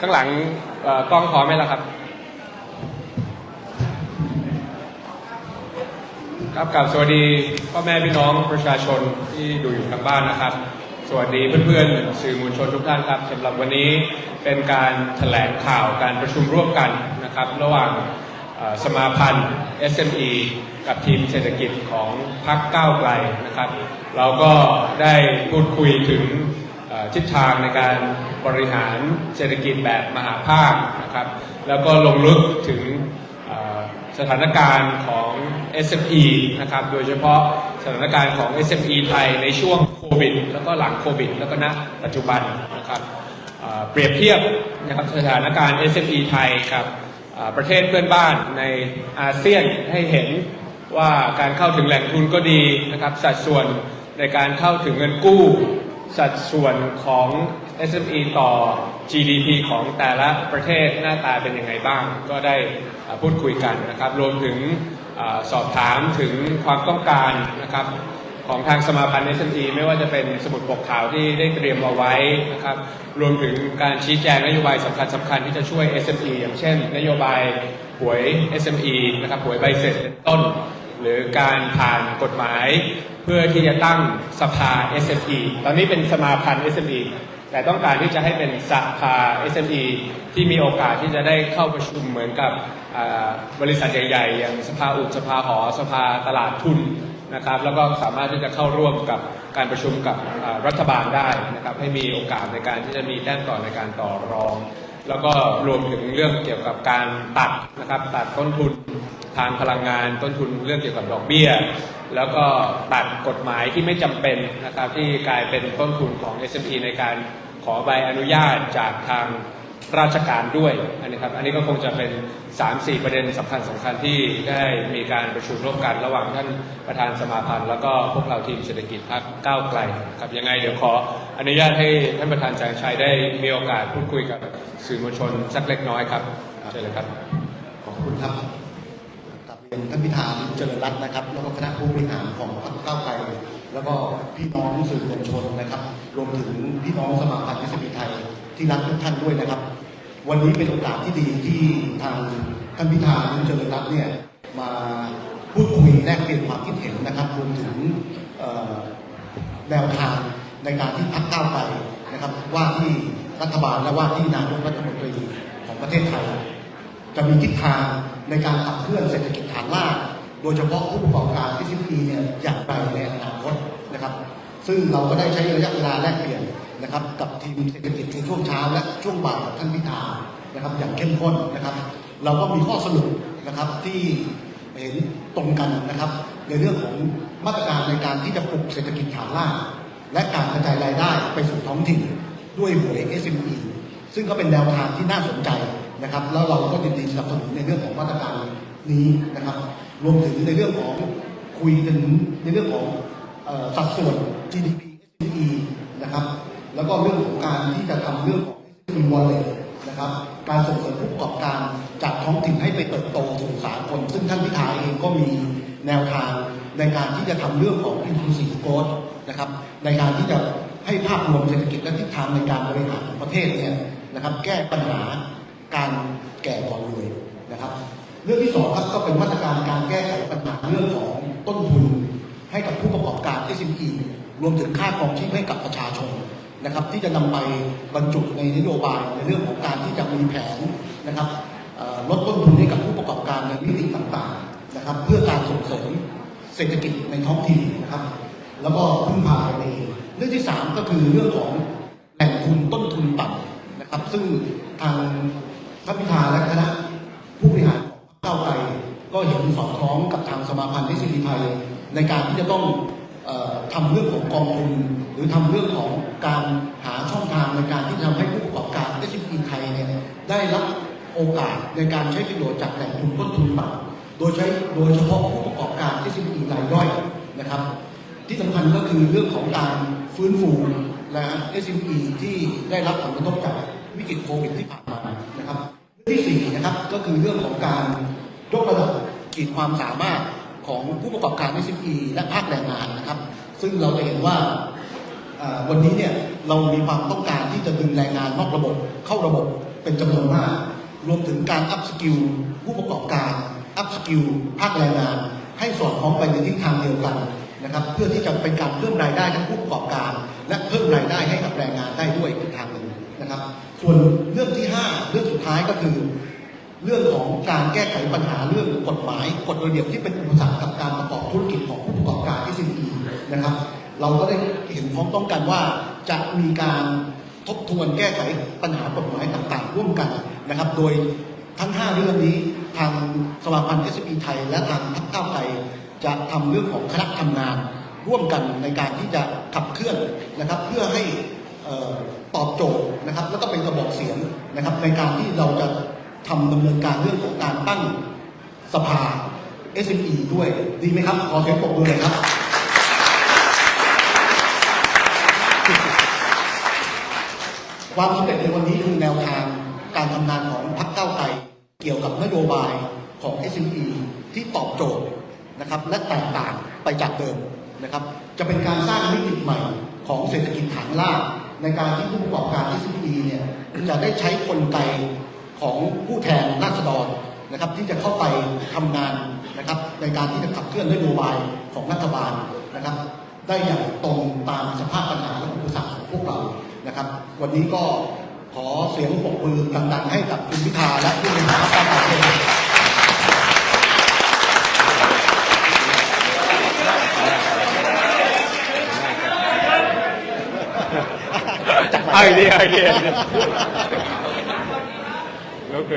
ข้างหลังกล้องพร้อมไหมล่ะครับ ครับกับสวัสดีพ่อแม่พี่น้องประชาชนที่ดูอยู่ทางบ้านนะครับ สวัสดีเพื่อนๆสื่อมวลชนทุกท่านครับสำหรับวันนี้เป็นการแถลงข่าวการประชุมร่วมกันนะครับ ระหว่างสมาพันธ์ SME กับทีมเศรษฐกิจของพรรคก้าวไกลนะครับ เราก็ได้พูดคุยถึง ทิศทางในการบริหารเศรษฐกิจแบบมหาภาคนะครับ แล้วก็ลงลึกถึงสถานการณ์ของ SME นะครับ โดยเฉพาะสถานการณ์ของ SME ไทยในช่วงโควิด แล้วก็หลังโควิด แล้วก็ณปัจจุบันนะครับเปรียบเทียบนะครับสถานการณ์ SME ไทยกับประเทศเพื่อนบ้านในอาเซียนให้เห็นว่าการเข้าถึงแหล่งทุนก็ดีนะครับ สัดส่วนในการเข้าถึงเงินกู้ สัดส่วนของ SME ต่อ GDP ของแต่ละประเทศหน้าตาเป็นยังไงบ้าง ก็ได้พูดคุยกันนะครับ รวมถึงอสอบถามถึงความต้องการนะครับของทางสมาพันธ์ SME ไม่ว่าจะเป็นสมุดปกขาวที่ได้เตรียมเอาไว้นะครับ รวมถึงการชี้แจงนโยบายสำคัญสำคัญที่จะช่วย SME อย่างเช่น นโยบายหวย SME นะครับหวยใบเสร็จเป็นต้น หรือการผ่านกฎหมาย เพื่อที่จะตั้งสภา SME ตอนนี้เป็นสมาพันธ์ SME แต่ต้องการที่จะให้เป็นสภา SME ที่มีโอกาสที่จะได้เข้าประชุมเหมือนกับบริษัทใหญ่ๆ อย่างสภาอุดสภาหอ สภาตลาดทุนนะครับ แล้วก็สามารถที่จะเข้าร่วมกับการประชุมกับรัฐบาลได้นะครับ ให้มีโอกาสในการที่จะมีแต้มต่อในการต่อรอง แล้วก็รวมถึงเรื่องเกี่ยวกับการตัดนะครับตัดต้นทุนทางพลังงานต้นทุนเรื่องเกี่ยวกับดอกเบี้ย แล้วก็ตัดกฎหมายที่ไม่จำเป็นนะครับที่กลายเป็นต้นทุนของ SME ในการขอใบอนุญาตจากทางราชการด้วยอันนี้ครับอันนี้ก็คงจะเป็น 3-4ประเด็นสำคัญสำคัญที่ได้มีการประชุมร่วมกันระหว่างท่านประธานสมาพันธ์ แล้วก็พวกเราทีมเศรษฐกิจพรรคก้าวไกลครับยังไงเดี๋ยวขออนุญาตให้ท่านประธานแสงชัยได้มีโอกาสพูดคุยกับสื่อมวลชนสักเล็กน้อยครับเชิญเลยครับขอบคุณครับกับเรียนท่านพิธาลิมเจริญรัตน์นะครับ แล้วก็คณะผู้บริหารของพรรคก้าวไกลแล้วก็พี่น้องสื่อมวลชนนะครับ รวมถึงพี่น้องสมาพันธ์เอสบีไทยที่รักทุกท่านด้วยนะครับ วันนี้เป็นโอกาสที่ดีที่ทาง ท่านพิธาลิมเจริญรัตน์เนี่ยมาพูดคุยแลกเปลี่ยนความคิดเห็นนะครับรวมถึงแนวทางในการที่พักก้าวไกลนะครับว่าที่รัฐบาลและว่าที่นายกรัฐมนตรีของประเทศไทย จะมีทิศทางในการขับเคลื่อนเศรษฐกิจฐานราก โดยเฉพาะผู้ประกอบการที่ซิปีเนี่ยอย่างไรในอนาคตนะครับ ซึ่งเราก็ได้ใช้ระยะเวลาแลกเปลี่ยนนะครับ กับทีมเศรษฐกิจในช่วงเช้าและช่วงบ่ายกับท่านพิธานะครับอย่างเข้มข้นนะครับ เราก็มีข้อสรุปนะครับที่เห็นตรงกันนะครับ ในเรื่องของมาตรการในการที่จะปลุกเศรษฐกิจฐานรากและการกระจายรายได้ไปสู่ท้องถิ่นด้วยหวย SME ซึ่งก็เป็นแนวทางที่น่าสนใจนะครับ แล้วเราก็ยินดีสนับสนุนในเรื่องของมาตรการนี้นะครับ รวมถึงในเรื่องของคุยถึงในเรื่องของสัดส่วน GDP SME นะครับ แล้วก็เรื่องของการที่จะทำเรื่องของ SME Wallet นะครับ การส่งเสริมผู้ประกอบการจากท้องถิ่นให้ไปเติบโตสู่สากลซึ่งท่านพิธาเองก็มีแนวทางในการที่จะทำเรื่องของ inclusive growth นะครับในการที่จะให้ภาพรวมเศรษฐกิจและทิศทางในการบริหารของประเทศเนี่ยนะครับแก้ปัญหาการแก่ก่อนรวยนะครับเรื่องที่สองครับก็เป็นมาตรการการแก้ไขปัญหาเรื่องของต้นทุน ให้กับผู้ประกอบการ SME รวมถึงค่าครองชีพให้กับประชาชน นะครับ ที่จะนำไปบรรจุในนโยบายในเรื่องของการที่จะมีแผนนะครับลดต้นทุนให้กับผู้ประกอบการในมิติต่างๆนะครับ เพื่อการส่งเสริมเศรษฐกิจในท้องถิ่นนะครับ แล้วก็พึ่งพาตัวเรื่องที่สามก็คือเรื่องของแหล่งทุนต้นทุนต่ำนะครับ ซึ่งทางท่านพิธาและคณะผู้บริหารของพรรคก้าไกลก็เห็นสอดคล้องกับทางสมาพันธ์นิสิตไทยในการที่จะต้อง ทำเรื่องของกองทุนหรือทำเรื่องของการหาช่องทางในการที่จะทำให้ผู้ประกอบการ SME ไทยเนี่ยได้รับโอกาสในการใช้ประโยชน์จากแหล่งทุนต้นทุนต่ำโดยใช้โดยเฉพาะผู้ประกอบการ SME รายย่อยนะครับ ที่สำคัญก็คือเรื่องของการฟื้นฟูและ SME ที่ได้รับผลกระทบจากวิกฤตโควิดที่ผ่านมานะครับเรื่องที่สี่นะครับก็คือเรื่องของการยกระดับขีดความสามารถ ของผู้ประกอบการ SME และภาคแรงงานนะครับ ซึ่งเราจะเห็นว่าวันนี้เนี่ยเรามีความต้องการที่จะดึงแรงงานนอกระบบเข้าระบบเป็นจำนวนมาก รวมถึงการอัพสกิลผู้ประกอบการอัพสกิลภาคแรงงาน ให้สอดคล้องไปในทิศทางเดียวกันนะครับ เพื่อที่จะเป็นการเพิ่มรายได้ทั้งผู้ประกอบการ และเพิ่มรายได้ให้กับแรงงานได้ด้วยอีกทางหนึ่งนะครับ ส่วนเรื่องที่ 5 เรื่องสุดท้ายก็คือ เรื่องของการแก้ไขปัญหาเรื่องกฎหมายกฎระเบียบที่เป็นอุปสรรคกับการประกอบธุรกิจของผู้ประกอบการ SME นะครับ เราก็ได้เห็นพ้องต้องกันว่าจะมีการทบทวนแก้ไขปัญหากฎหมายต่างๆ ร่วมกันนะครับ โดยทั้ง 5 เรื่องนี้ทางสมาพันธ์ SME ไทย และทางพรรคก้าวไกลจะทำเรื่องของคณะทำงาน ร่วมกันในการที่จะขับเคลื่อนนะครับ เพื่อให้ออตอบโจทย์นะครับ แล้วก็เป็นกระบอกเสียงนะครับ ในการที่เราจะ ทำดำเนินการเรื่องของการตั้งสภา SME ด้วยดีไหมครับ ขอเสียงปรบมือเลยครับ ความสำเร็จในวันนี้คือแนวทางการทำงานของพรรคเก้าไกลเกี่ยวกับนโยบายของ SME ที่ตอบโจทย์นะครับและแตกต่างไปจากเดิมนะครับ จะเป็นการสร้างมิติใหม่ของเศรษฐกิจฐานรากในการที่ผู้ประกอบการ SME เนี่ยจะได้ใช้กลไก ของผู้แทนราษฎรนะครับที่จะเข้าไปทำงานนะครับในการที่จะขับเคลื่อนนโยบายของรัฐบาลนะครับ ได้อย่างตรงตามสภาพปัญหาและอุปสรรคของพวกเรานะครับ วันนี้ก็ขอเสียงปรบมือดังๆ ให้กับคุณพิธาและผู้บริหารพรรคกาวไกลด้วยครับเอาอีกทีเอาอีกทีก็คือโอเค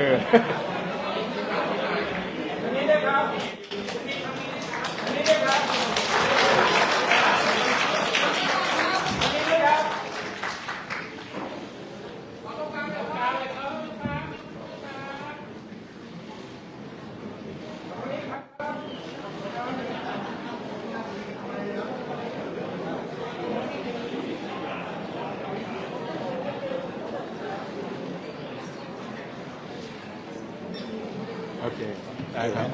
ได้ครับ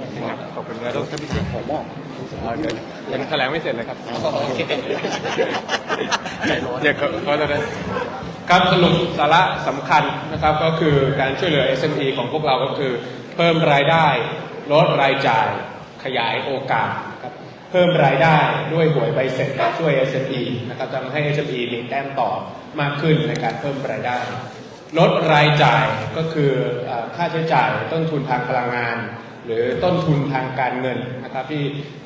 ขอบคุณครับต้องพิเศษขอมอบยังแถลงไม่เสร็จเลยครับโอเคเดี๋ยวเขาเขาจะได้ครับสรุปสาระสำคัญนะครับก็คือการช่วยเหลือ SME ของพวกเราก็คือเพิ่มรายได้ลดรายจ่ายขยายโอกาสครับเพิ่มรายได้ด้วยหวยใบเสร็จช่วย SME นะครับทำให้ SME มีแต้มต่อมากขึ้นในการเพิ่มรายได้ ลดรายจ่ายก็คือเอ่อค่าใช้จ่ายต้นทุนทางพลังงาน หรือต้นทุนทางการเงินนะครับที่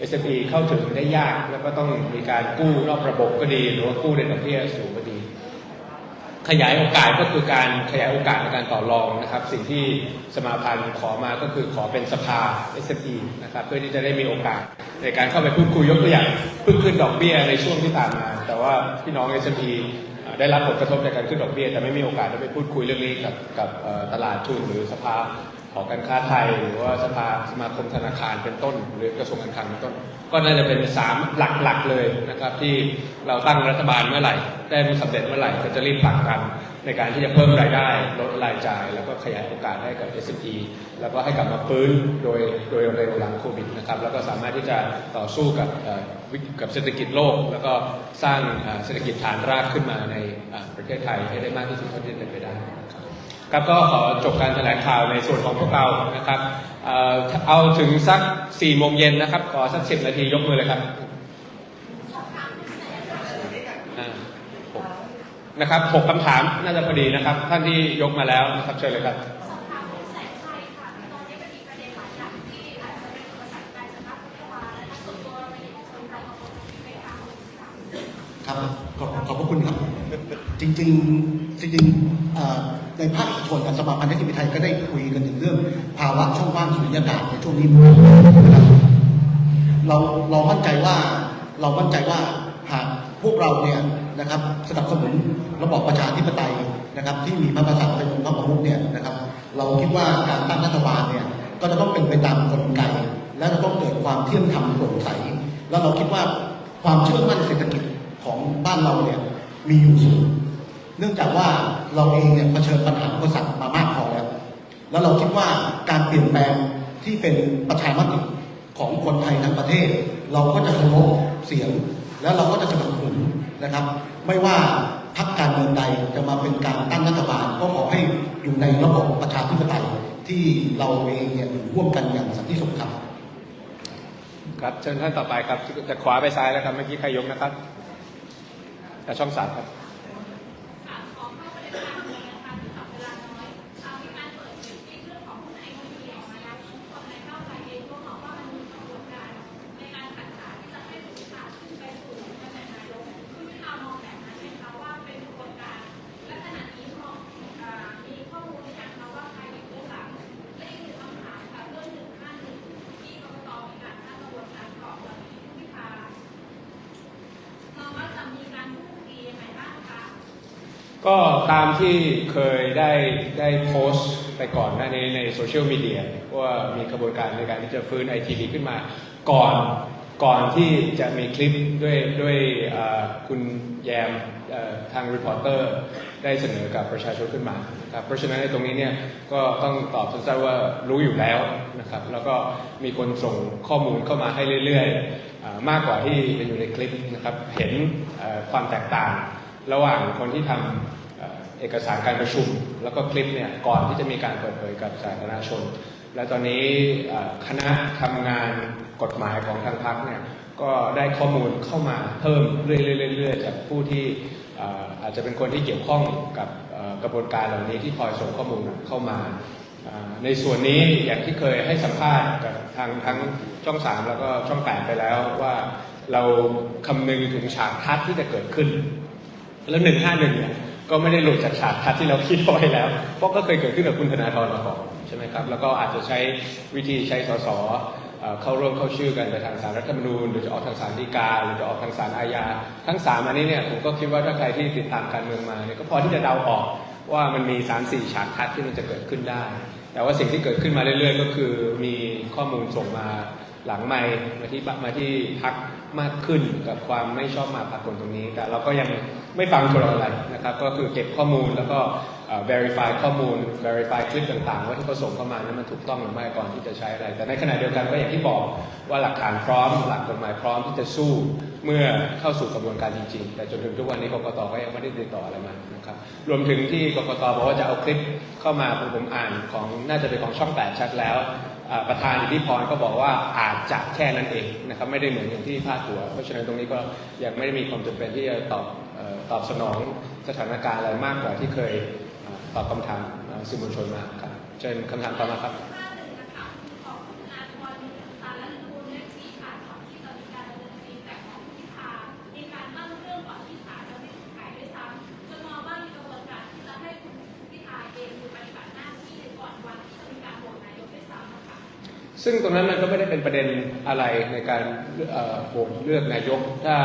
SME เข้าถึงได้ยากแล้วก็ต้องมีการกู้นอกระบบก็ดี หรือว่ากู้ในดอกเบี้ยสูงก็ดี ขยายโอกาสก็คือการขยายโอกาสในการต่อรองนะครับ สิ่งที่สมาพันธ์ขอมาก็คือขอเป็นสภา SME นะครับเพื่อที่จะได้มีโอกาสในการเข้าไปพูดคุยยกตัวอย่างเพิ่งขึ้นดอกเบี้ยในช่วงที่ผ่านมา แต่ว่าพี่น้อง SME เอ่อได้รับผลกระทบจากการขึ้นดอกเบี้ยแต่ไม่มีโอกาสได้ไปพูดคุยเรื่องนี้กับกับตลาดทุนหรือสภา หอการค้าไทย หรือว่าสภาสมาคมธนาคารเป็นต้น หรือกระทรวงการคลังเป็นต้น ก็น่าจะเป็นสามหลักๆเลยนะครับ ที่เราตั้งรัฐบาลเมื่อไหร่ ได้สำเร็จเมื่อไหร่ก็จะรีบผลักดันในการที่จะเพิ่มรายได้ ลดรายจ่าย แล้วก็ขยายโอกาสให้กับ SME แล้วก็ให้กลับมาฟื้นโดยโดยเร็วหลังโควิดนะครับ แล้วก็สามารถที่จะต่อสู้กับกับเศรษฐกิจโลก แล้วก็สร้างเศรษฐกิจฐานรากขึ้นมาในประเทศไทยให้ได้มากที่สุดเท่าที่จะเป็นไปได้นะครับ ครับก็ขอจบการแถลงข่าวในส่วนของพวกเรานะครับเอาถึงสัก4ี่โมงเย็นนะครับ ขอสักสิบนาทียกมือเลยครับนะครับหกคำถามน่าจะพอดีนะครับ ท่านที่ยกมาแล้วนะครับเชิญเลยครับครับขอบขอบพระคุณครับ จริง ๆ จริงๆเอ่อ ในภาคเอกชนสมาพันธ์เทคนิไทยก็ได้คุยกันถึงเรื่อง ภาวะช่องว่างสุญญากาศในช่วงนี้นะครับเราเรามั่นใจว่าเรามั่นใจว่าหากพวกเราเนี่ยนะครับสนับสนุนระบอบประชาธิปไตยนะครับ ที่มีพระมหากษัตริย์เป็นองค์พระประมุขเนี่ยนะครับ เราคิดว่าการตั้งรัฐบาลเนี่ยก็จะต้องเป็นไปตามกลไก และจะต้องเกิดความเที่ยงธรรมโปร่งใสแล้วเราคิดว่าความเชื่อมั่นเศรษฐกิจของบ้านเราเนี่ยมีอยู่สูง นื่องจากว่าเราเองเนี่ยเผชิญปัญหาอุปสรรคมามากพอแล้ว แล้วเราคิดว่าการเปลี่ยนแปลงที่เป็นประชามติของคนไทยทั้งประเทศ เราก็จะเคารพเสียง แล้วเราก็จะสนับสนุนนะครับ ไม่ว่าพรรคการเมืองใดจะมาเป็นการตั้งรัฐบาลก็ขอให้อยู่ในระบบประชาธิปไตยที่เราเองเนี่ยอยู่ร่วมกันอย่างสันติสุขครับครับเชิญท่านต่อไปครับจากขวาไปซ้ายแล้วครับเมื่อกี้ใครยกนะครับจากช่องสามครับ ก็ตามที่เคยได้ได้โพสต์ไปก่อนหน้านี้ในโซเชียลมีเดียว่ามีกระบวนการในการที่จะฟื้นไอทีวีขึ้นมา ก่อนก่อนที่จะมีคลิปด้วยด้วยคุณแยมทางรีพอร์เตอร์ได้เสนอกับประชาชนขึ้นมาครับเพราะฉะนั้นในตรงนี้เนี่ยก็ต้องตอบสั้นๆว่ารู้อยู่แล้วนะครับแล้วก็มีคนส่งข้อมูลเข้ามาให้เรื่อยๆ มากกว่าที่เป็นอยู่ในคลิปนะครับเห็นความแตกต่าง ระหว่างคนที่ทำเอ่อเอกสารการประชุม แล้วก็คลิปเนี่ยก่อนที่จะมีการเปิดเผยกับสาธารณชน และตอนนี้คณะทำงานกฎหมายของทางพรรคเนี่ยก็ได้ข้อมูลเข้ามาเพิ่มเรื่อยๆจากผู้ที่อาจจะเป็นคนที่เกี่ยวข้องกับกระบวนการเหล่านี้ที่คอยส่งข้อมูลเข้ามาอ่าในส่วนนี้อย่างที่เคยให้สัมภาษณ์กับทางทั้งช่องสามแล้วก็ช่องแปดไปแล้วว่าเราคำนึงถึงฉากทัศน์ที่จะเกิดขึ้น แล้วหนึ่งห้าหนึ่งเนี่ยก็ไม่ได้หลุดจากฉากทัศน์ที่เราคิดเอาไว้แล้ว เพราะก็เคยเกิดขึ้นกับคุณธนาธรมาก่อนใช่ไหมครับ แล้วก็อาจจะใช้วิธีใช้สสเอ่อเข้าร่วมเข้าชื่อกันไปทางสารรัฐธรรมนูญหรือจะออกทางศาลฎีกาหรือจะออกทางศาลอาญา ทั้งสามอันนี้เนี่ยผมก็คิดว่าถ้าใครที่ติดตามการเมืองมาเนี่ยก็พอที่จะเดาออกว่ามันมี3ามสี่ฉากทัศน์ที่มันจะเกิดขึ้นได้ แต่ว่าสิ่งที่เกิดขึ้นมาเรื่อยๆ ก็คือมีข้อมูลส่งมาหลังไม่มาที่มาที่พัก มากขึ้นกับความไม่ชอบมาพากลตรงนี้ แต่เราก็ยังไม่ฟังตัวเราอะไรนะครับ ก็คือเก็บข้อมูลแล้วก็ verify ข้อมูล verify คลิปต่างๆ ว่าที่เขาส่งเข้ามานั้นมันถูกต้องหรือไม่ก่อนที่จะใช้อะไร แต่ในขณะเดียวกันก็อย่างที่บอกว่าหลักฐานพร้อม หลักกฎหมายพร้อมที่จะสู้เมื่อเข้าสู่กระบวนการจริงๆ แต่จนถึงทุกวันนี้กกตก็ยังไม่ได้ติดต่ออะไรมานะครับรวมถึงที่กกตบอกว่าจะเอาคลิปเข้ามาผมผมอ่านของน่าจะเป็นของช่องแปดชัดแล้ว ประธานอิทธิพรก็บอกว่าอาจจะแค่นั้นเองนะครับไม่ได้เหมือนอย่างที่พาดหัว เพราะฉะนั้นตรงนี้ก็ยังไม่ได้มีความจำเป็นที่จะตอบตอบสนองสถานการณ์อะไรมากกว่าที่เคยตอบคำถามสื่อมวลชนมาครับเชิญคำถามต่อมาครับ ซึ่งตรงนั้นมันก็ไม่ได้เป็นประเด็นอะไรในการโหวตเลือกนายก ถ้า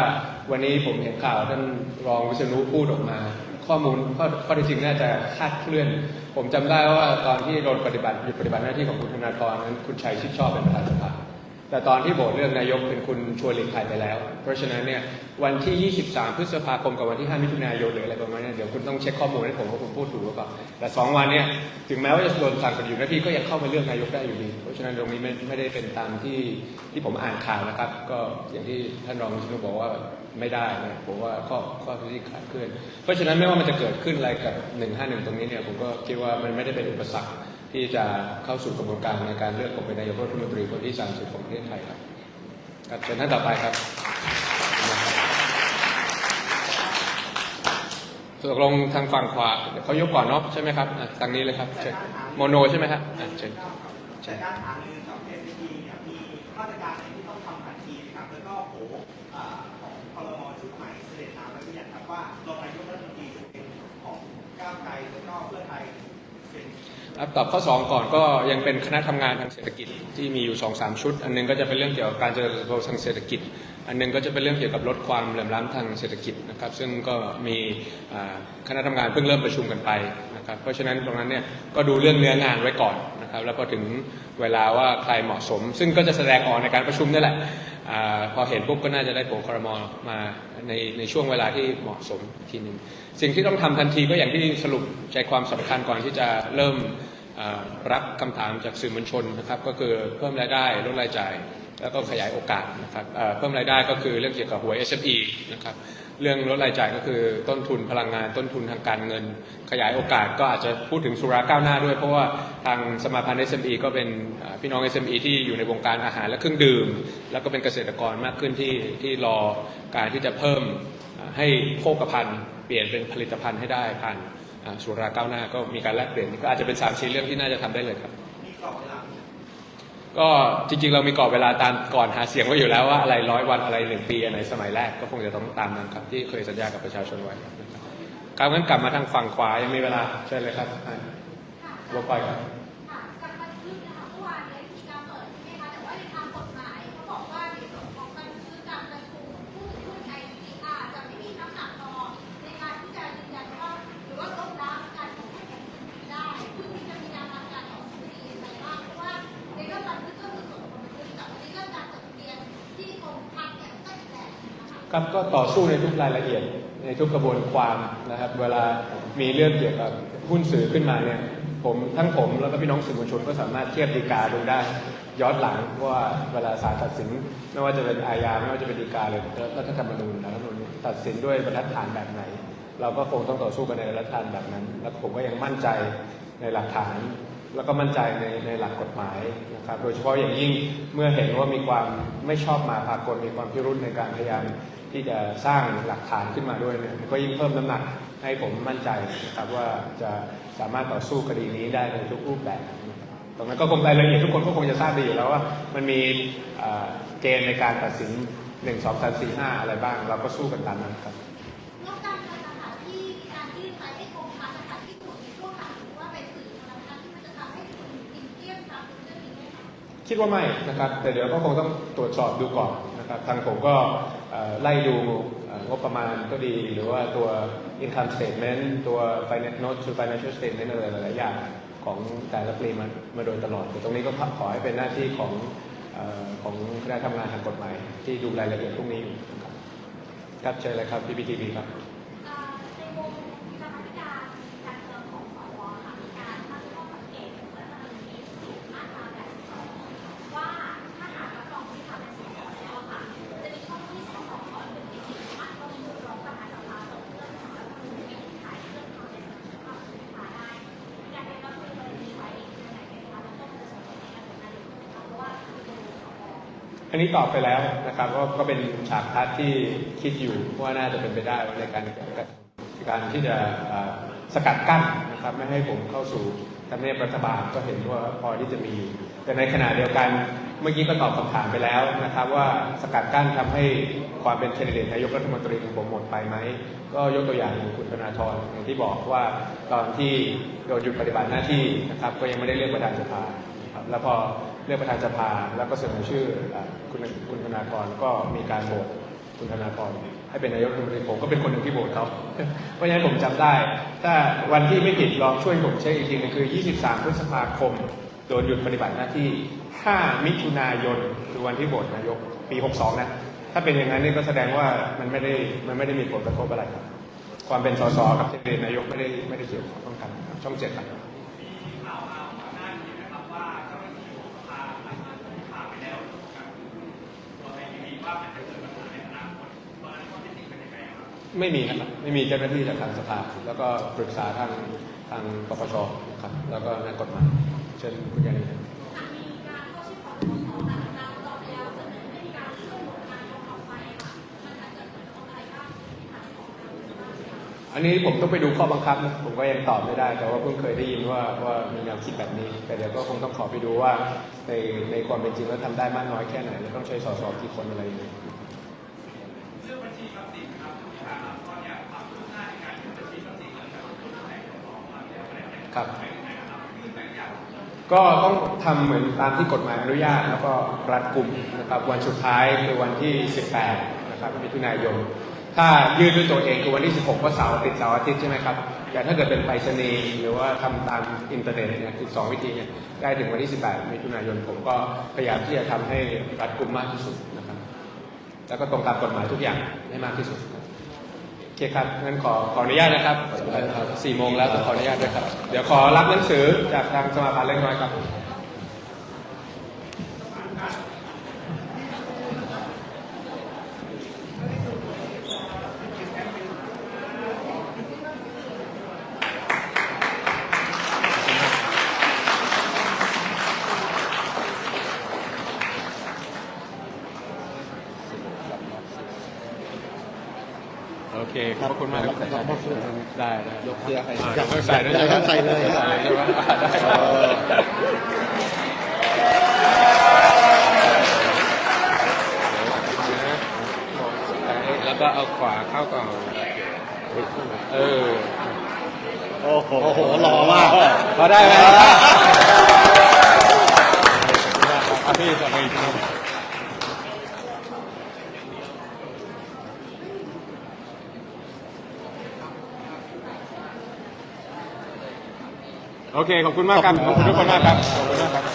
วันนี้ผมเห็นข่าวท่านรองวิษณุพูดออกมา ข้อมูลข้อข้อที่จริงน่าจะคาดเคลื่อน ผมจำได้ว่าตอนที่โดนปฏิบัติหยุดปฏิบัติหน้าที่ของคุณธนาธรนั้นคุณชัยชิดชอบเป็นประธานสภา แต่ตอนที่โหวตเลือกนายกเป็นคุณชวนหลีกภัยไปแล้ว เพราะฉะนั้นเนี่ยวันที่ 23 พฤษภาคมกับวันที่ 5 มิถุนายนหรืออะไรประมาณนี้เดี๋ยวคุณต้องเช็คข้อมูลให้ผมว่าผมพูดถูกหรือเปล่าแต่ 2 วันเนี่ยถึงแม้ว่าจะโดนสั่งปฏิบัติหน้าที่ก็ยังเข้ามาเลือกนายกได้อยู่ดี เพราะฉะนั้นตรงนี้ไม่ไม่ได้เป็นตามที่ที่ผมอ่านข่าวนะครับ ก็อย่างที่ท่านรองวิศนุบอกว่าไม่ได้นะผมว่าข้อข้อที่ขาดเคลื่อนเพราะฉะนั้นไม่ว่ามันจะเกิดขึ้นอะไรกับ 151 ตรงนี้เนี่ยผมก็คิดว่ามันไม่ได้เป็นอุปสรรค ที่จะเข้าสู่กระบวนการในการเลือกผมเป็นนายกรัฐมนตรีคนที่30ของประเทศไทยครับครับเชิญท่านต่อไปครับตกลงทางฝั่งขวาเขายกก่อนเนาะใช่ไหมครับอะทางนี้เลยครับเชิญโมโนใช่ไหมครับอะเชิญใช่การหารือกับ SCP เนี่ยมีมาตรการไหนที่ต้องทำทันทีนะครับแล้วก็โผ ครับตอบข้อ 2 ก่อนก็ยังเป็นคณะทำงานทางเศรษฐกิจที่มีอยู่2อสามชุด อันหนึงก็จะเป็นเรื่องเกี่ยวกับการเจริญเติบโตทางเศรษฐกิจ อันหนึงก็จะเป็นเรื่องเกี่ยวกับลดความเหลื่อมล้ำทางเศรษฐกิจนะครับซึ่งก็มีคณะทำงานเพิ่งเริ่มประชุมกันไปนะครับเพราะฉะนั้นตรงนั้นเนี่ยก็ดูเรื่องเนื้องานไว้ก่อนนะครับแล้วพอถึงเวลาว่าใครเหมาะสม ซึ่งก็จะแสดงออกในการประชุมนี่แหละอพอเห็นปุ๊บก็น่าจะได้โผล่ครมมาในในช่วงเวลาที่เหมาะสมทีหนึ่งสิ่งที่ต้องทำทันทีก็อย่างที่สรุปใจความสำคัญก่อนที่จะเริ่ม รับคำถามจากสื่อมวลชนนะครับก็คือเพิ่มรายได้ลดรายจ่าย แล้วก็ขยายโอกาสนะครับเพิ่มรายได้ก็คือเรื่องเกี่ยวกับหวย s อ e นะครับเรื่องลดรายจ่ายก็คือต้นทุนพลังงานต้นทุนทางการเงิน ขยายโอกาสก็อาจจะพูดถึงสุราก้าวหน้าด้วย เพราะว่าทางสมาพันธ์ SME ก็เป็นเอ่อพี่น้อง SME ที่อยู่ในวงการอาหารและเครื่องดื่ม แล้วก็เป็นเกษตรกรมากขึ้นที่ที่รอการที่จะเพิ่มให้โภคภัณฑ์เปลี่ยนเป็นผลิตภัณฑ์ให้ได้ผ่าน สุราก้าวหน้าก็มีการแลกเปลี่ยนก็อาจจะเป็นสามสี่เรื่องที่น่าจะทำได้เลยครับก็จริงๆ เรามีกรอบเวลาตามก่อนหาเสียงไว้อยู่แล้วว่าอะไรร้อยวันอะไรหนึ่งปีอะไรสมัยแรกก็คงจะต้องตามนั้นครับ ที่เคยสัญญากับประชาชนไว้ครับครับงั้นกลับมาทางฝั่งขวายังมีเวลาใช่เลยครับอะวกไปครับ ครับก็ต่อสู้ในทุกรายละเอียดในทุกกระบวนความนะครับ เวลามีเรื่องเกี่ยวกับหุ้นสื่อขึ้นมาเนี่ยผมทั้งผมแล้วก็พี่น้องสื่อมวลชนก็สามารถเทียบดีกาดูได้ ย้อนหลังว่าเวลาศาลตัดสิน ไม่ว่าจะเป็นอาญาไม่ว่าจะเป็นฎีกาเลยรัฐธรรมนูญรัฐธรรมนูญตัดสินด้วยบรรทัดฐานแบบไหน เราก็คงต้องต่อสู้กันในบรรทัดฐานแบบนั้น แล้วผมก็ยังมั่นใจในหลักฐาน แล้วก็มั่นใจในในหลักกฎหมายนะครับโดยเฉพาะอย่างยิ่งเมื่อเห็นว่ามีความไม่ชอบมาพากลมีความพิรุธในการพยายาม ที่จะสร้างหลักฐานขึ้นมาด้วยเนี่ยมันก็ยิ่งเพิ่มน้ำหนักให้ผมมั่นใจนะครับว่าจะสามารถต่อสู้คดีนี้ได้ในทุกรูปแบบตรงนั้นก็คงรายละเอียดทุกคนก็คงจะทราบดีอยู่แล้วว่า มันมีเอ่อเกณฑ์ในการตัดสิน1 2 3 4 5อะไรบ้าง เราก็สู้กันตามนั้นครับ คิดว่าไม่นะครับ แต่เดี๋ยวก็คงต้องตรวจสอบดูก่อนนะครับทางผมก็ไล่ดูงบประมาณก็ดี หรือว่าตัว income statement ตัว finance note to financial statement อะไรหลายๆอย่างของแต่ละปีมามาโดยตลอดแต่ตรงนี้ก็ขอให้เป็นหน้าที่ของอของคณะทำงานทางกฎหมาย ที่ดูรายละเอียดพวกนี้อยู่ครับครับเชิญเลยครับ PPTV ครับ อันนี้ตอบไปแล้วนะครับก็ก็เป็นฉากทัศน์ที่คิดอยู่ว่าน่าจะเป็นไปได้ในการการที่จะสกัดกั้นนะครับไม่ให้ผมเข้าสู่ทำเนียบรัฐบาลก็เห็นว่าพอที่จะมี แต่ในขณะเดียวกันเมื่อกี้ก็ตอบคำถามไปแล้วนะครับ ว่าสกัดกั้นทำให้ความเป็นแคนดิเดตนายกรัฐมนตรีของผมหมดไปไหม ก็ยกตัวอย่างอย่างคุณธนาธรอย่างที่บอกว่าตอนที่โดนหยุดปฏิบัติหน้าที่นะครับก็ยังไม่ได้เลือกประธานสภาครับแล้วพอ เลือกประธานสภาแล้วก็เสนอชื่อคุณคุณธนากรก็มีการโหวตคุณธนากรให้เป็นนายกรัฐมนตรีผมก็เป็นคนหนึ่งที่โหวตเขาเพราะฉะนั้นผมจำได้ ถ้าวันที่ไม่ผิดลองช่วยผมเช็คอีกทีนึงคือ 23 พฤษภาคมโดนหยุดปฏิบัติหน้าที่ 5 มิถุนายนคือวันที่โหวตนายกปี 62 นะ ถ้าเป็นอย่างนั้นนี่ก็แสดงว่ามันไม่ได้มันไม่ได้มีผลกระทบอะไรครับความเป็นสสกับเนนายกไม่ได้ไม่ได้เกี่ยวข้องกันครับช่องเจ็ดครับ ไงครับไม่มีนะครับไม่มีเจ้าหน้าที่จากทางสภาแล้วก็ปรึกษาทางทางปปชครับแล้วก็นักกฎหมายเชิญคุณยานีครับมีการเข้าชื่อของสสแต่เราเราไปแล้วเสนอให้มีการเลื่อนโหวตนายกออกไปค่ะมันจะเกิดผลกระทบอะไรบ้างที่ทางของเราบ้างคะอันนี้ผมต้องไปดูข้อบังคับนะผมก็ยังตอบไม่ได้ แต่ว่าเพิ่งเคยได้ยินว่าว่ามีแนวคิดแบบนี้ แต่เดี๋ยวก็คงต้องขอไปดูว่าในในความเป็นจริงแล้วทำได้มากน้อยแค่ไหนแล้วต้องใช้สสกี่คนอะไรอย่างเงี้ย ครับ ก็ต้องทำเหมือนตามที่กฎหมายอนุญาต แล้วก็รัดกลุ่มนะครับวันสุดท้ายคือวันที่ 18 นะครับมิถุนายน ถ้ายื่นด้วยตัวเองคือวันที่ 16 ก็เสาร์ติดเสาร์อาทิตย์ใช่ไหมครับแต่ถ้าเกิดเป็นไปรษณีย์หรือว่าทำตามอินเทอร์เน็ตเนี่ยอีกสองวิธีเนี่ยได้ถึงวันที่ 18 มิถุนายนผมก็พยายามที่จะทำให้รัดกลุ่มมากที่สุดนะครับ แล้วก็ตรงตามกฎหมายทุกอย่างให้มากที่สุด ครับโอเคครับงั้นขอขออนุญาตนะครับสี่โมงแล้วขออนุญาตด้วยครับ เดี๋ยวขอรับหนังสือจากทางสมาพันธ์เล็กน้อยครับ ขอบคุณมากครับได้ได้ยกเสื้อให้อ่าเสื้อใส่ด้วยอยากใส่เลยใส่เลยใช่ไหมได้เออแล้วก็เอาขวาเข้าก่อนเออโอ้โหหล่อมากพอได้ไหมพี่จะไปอีกที โอเค ขอบคุณมากครับ ขอบคุณทุกคนมากครับ ขอบคุณมากครับ